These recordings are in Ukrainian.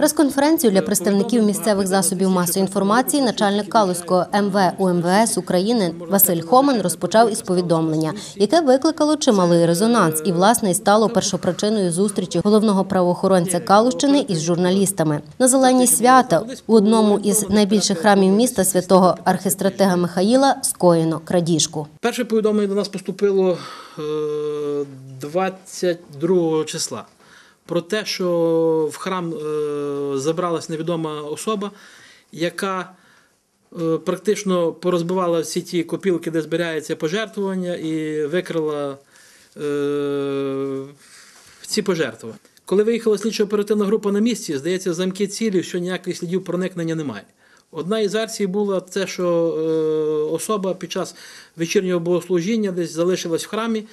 Прес-конференцію для представників місцевих засобів масової інформації начальник Калузького МВ УМВС України Василь Хоман розпочав із повідомлення, яке викликало чималий резонанс і власне й стало першопричиною зустрічі головного правоохоронця Калущини із журналістами. На зеленій свята у одному із найбільших храмів міста святого архистратега Михаїла скоєно крадіжку. Перше повідомлення до нас поступило е, 22 числа про те, що в храм е, забралась невідома особа, яка е, практично порозбивала всі ті копілки, де збирається пожертвування, і викрила е, ці пожертвування. Коли виїхала слідчо-оперативна група на місці, здається, замки цілі, що ніяких слідів проникнення немає. Одна із версій була те, що особа під час вечірнього богослужіння десь залишилась в храмі,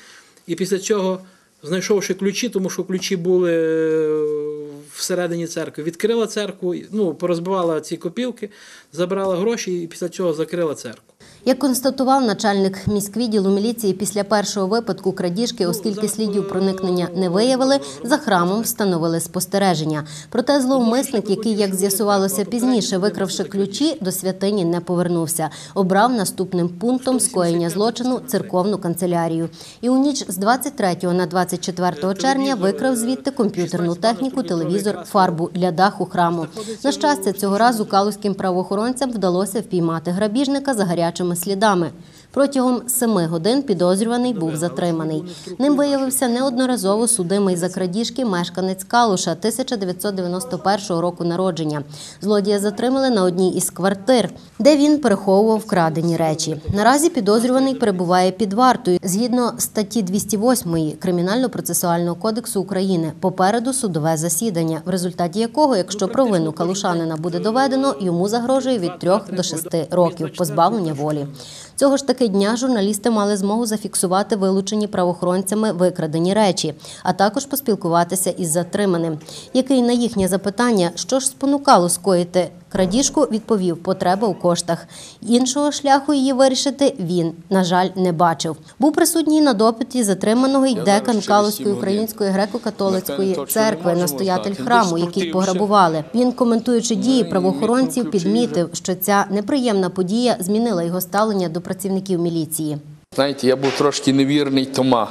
і після цього, знайшовши ключі, тому що ключі були е, всередині церкви, відкрила церкву, ну, порозбивала ці копілки, забрала гроші і після цього закрила церкву. Як констатував начальник міськвідділу міліції після першого випадку крадіжки, оскільки слідів проникнення не виявили, за храмом встановили спостереження. Проте зловмисник, який, як з'ясувалося пізніше, викравши ключі, до святині не повернувся. Обрав наступним пунктом скоєння злочину церковну канцелярію. І у ніч з 23 на 24 червня викрав звідти комп'ютерну техніку, телевізор, фарбу для даху храму. На щастя, цього разу калузьким правоохоронцям вдалося впіймати грабіжника за гарячими слідами. Протягом семи годин підозрюваний був затриманий. Ним виявився неодноразово судимий за крадіжки мешканець Калуша 1991 року народження. Злодія затримали на одній із квартир, де він переховував вкрадені речі. Наразі підозрюваний перебуває під вартою згідно статті 208 Кримінально-процесуального кодексу України. Попереду судове засідання, в результаті якого, якщо провину калушанина буде доведено, йому загрожує від 3 до 6 років позбавлення волі. Цього ж таки дня журналісти мали змогу зафіксувати вилучені правоохоронцями викрадені речі, а також поспілкуватися із затриманим, який на їхнє запитання, що ж спонукало скоїти крадіжку, відповів потреба у коштах. Іншого шляху її вирішити він, на жаль, не бачив. Був присутній на допиті затриманого й декан Калузької української греко-католицької церкви, настоятель храму, який пограбували. Він, коментуючи дії правоохоронців, підмітив, що ця неприємна подія змінила його ставлення до працівників міліції. Знаєте, я був трошки невірний Тома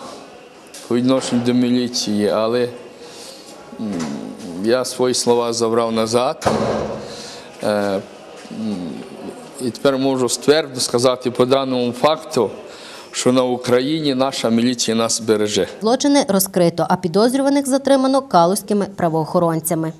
по відношенню до міліції, але я свої слова забрав назад. Е, І тепер можу ствердно сказати по даному факту, що на Україні наша міліція нас береже. Злочини розкрито, а підозрюваних затримано калузькими правоохоронцями.